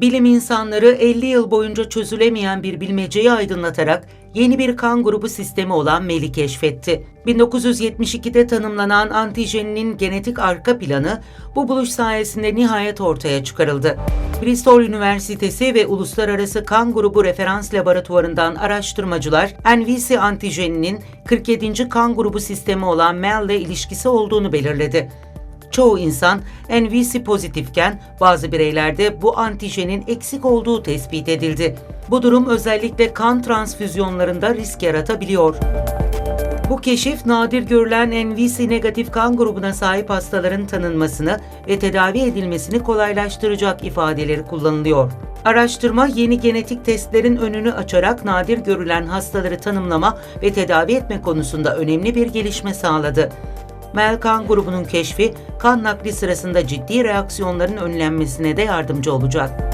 Bilim insanları 50 yıl boyunca çözülemeyen bir bilmeceyi aydınlatarak yeni bir kan grubu sistemi olan MEL'i keşfetti. 1972'de tanımlanan antijeninin genetik arka planı bu buluş sayesinde nihayet ortaya çıkarıldı. Bristol Üniversitesi ve Uluslararası Kan Grubu Referans Laboratuvarı'ndan araştırmacılar NVC antijeninin 47. kan grubu sistemi olan MEL ile ilişkisi olduğunu belirledi. Çoğu insan NVC pozitifken bazı bireylerde bu antijenin eksik olduğu tespit edildi. Bu durum özellikle kan transfüzyonlarında risk yaratabiliyor. Bu keşif nadir görülen NVC negatif kan grubuna sahip hastaların tanınmasını ve tedavi edilmesini kolaylaştıracak ifadeleri kullanılıyor. Araştırma yeni genetik testlerin önünü açarak nadir görülen hastaları tanımlama ve tedavi etme konusunda önemli bir gelişme sağladı. Mel kan grubunun keşfi kan nakli sırasında ciddi reaksiyonların önlenmesine de yardımcı olacak.